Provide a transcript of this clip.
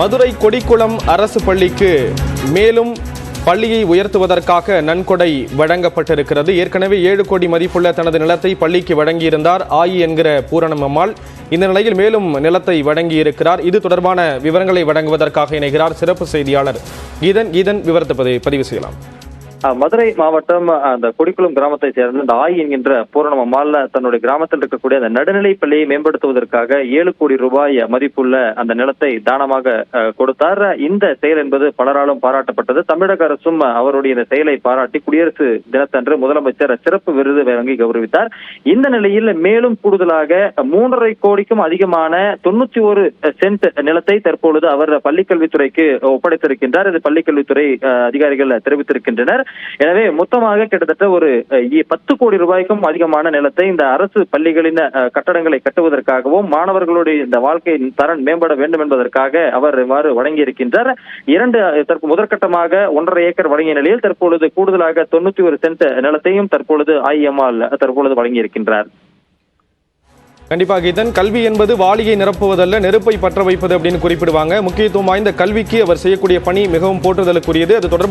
மதுரை கொடிக்குளம் அரசு பள்ளிக்கு மேலும் பள்ளியை உயர்த்துவதற்காக நன்கொடை வழங்கப்பட்டிருக்கிறது. ஏற்கனவே ஏழு கோடி மதிப்புள்ள தனது நிலத்தை பள்ளிக்கு வழங்கியிருந்தார் ஆயி என்கிற பூரணம் அம்மாள். இந்த நிலையில் மேலும் நிலத்தை வழங்கியிருக்கிறார். இது தொடர்பான விவரங்களை வழங்குவதற்காக இணைகிறார் சிறப்பு செய்தியாளர் கீதன். கீதன் விவரத்தை பதி- பதிவு செய்யலாம். மதுரை மாவட்டம் அந்த கொடிக்குளம் கிராமத்தை சேர்ந்த இந்த ஆய் என்கின்ற பூரணம் அம்மாள் தன்னுடைய கிராமத்தில் இருக்கக்கூடிய அந்த நடுநிலை பள்ளியை மேம்படுத்துவதற்காக ஏழு கோடி ரூபாய் மதிப்புள்ள அந்த நிலத்தை தானமாக கொடுத்தார். இந்த செயல் என்பது பலராலும் பாராட்டப்பட்டது. தமிழக அரசும் அவருடைய இந்த செயலை பாராட்டி குடியரசு தினத்தன்று முதலமைச்சர் சிறப்பு விருது வழங்கி கௌரவித்தார். இந்த நிலையில் மேலும் கூடுதலாக மூன்றரை கோடிக்கும் அதிகமான தொண்ணூத்தி ஒரு சென்ட் நிலத்தை தற்பொழுது அவர் பள்ளிக்கல்வித்துறைக்கு ஒப்படைத்திருக்கின்றார். இது பள்ளிக்கல்வித்துறை அதிகாரிகள் தெரிவித்திருக்கின்றனர். எனவே மொத்தமாக கிட்டத்தட்ட ஒரு பத்து கோடி ரூபாய்க்கும் அதிகமான நிலத்தை இந்த அரசு பள்ளிகளின் கட்டடங்களை கட்டுவதற்காகவும் மாணவர்களுடைய இந்த வாழ்க்கையின் தரன் மேம்பட வேண்டும் என்பதற்காக அவர் இவ்வாறு வழங்கியிருக்கின்றார். இரண்டு முதற்கட்டமாக ஒன்றரை ஏக்கர் வழங்கிய நிலையில் தற்பொழுது கூடுதலாக தொண்ணூத்தி ஒரு சென்ட் நிலத்தையும் தற்பொழுது ஐஎம்ஆல் தற்பொழுது வழங்கியிருக்கின்றார். கண்டிப்பாக கீதன் கல்வி என்பது வாளியை நிரப்புவதல்ல நெருப்பை பற்ற வைப்பது அப்படின்னு குறிப்பிடுவாங்க. முக்கியத்துவம் வாய்ந்த கல்விக்கு அவர் செய்யக்கூடிய பணி மிகவும் போற்றுதலுக்குரியது. அது தொடர்பு